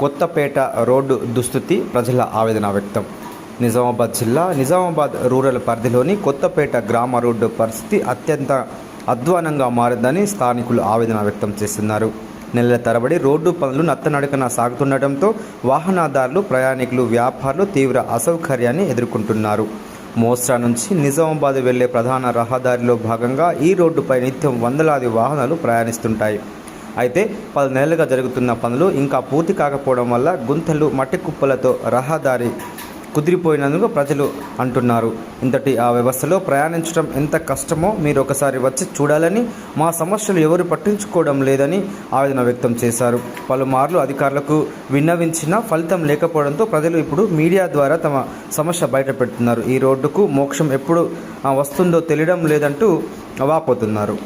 Kothapeta road దుస్థితి ప్రజల ఆవేదన వ్యక్తం. నిజామాబాద్ జిల్లా నిజామాబాద్ రూరల్ పరిధిలోని కొత్తపేట గ్రామ రోడ్డు పరిస్థితి అత్యంత అధ్వానంగా మారిందని స్థానికులు ఆవేదన వ్యక్తం చేస్తున్నారు. నెలల తరబడి రోడ్డు పనులు నత్తనడకన సాగుతుండటంతో వాహనదారులు ప్రయాణికులు వ్యాపారులు తీవ్ర అసౌకర్యాన్ని ఎదుర్కొంటున్నారు. మోస్రా నుంచి నిజామాబాద్ వెళ్ళే ప్రధాన రహదారిలో భాగంగా ఈ రోడ్డుపై నిత్యం వందలాది వాహనాలు ప్రయాణిస్తుంటాయి. అయితే పలు నెలలుగా జరుగుతున్న పనులు ఇంకా పూర్తి కాకపోవడం వల్ల గుంతలు మట్టి కుప్పలతో రహదారి కుదిరిపోయినందుకు ప్రజలు అంటున్నారు. ఇంతటి ఆ వ్యవస్థలో ప్రయాణించడం ఎంత కష్టమో మీరు ఒకసారి వచ్చి చూడాలని మా సమస్యలు ఎవరు పట్టించుకోవడం లేదని ఆవేదన వ్యక్తం చేశారు. పలుమార్లు అధికారులకు విన్నవించినా ఫలితం లేకపోవడంతో ప్రజలు ఇప్పుడు మీడియా ద్వారా తమ సమస్య బయటపెడుతున్నారు. ఈ రోడ్డుకు మోక్షం ఎప్పుడు వస్తుందో తెలియడం లేదంటూ వాపోతున్నారు.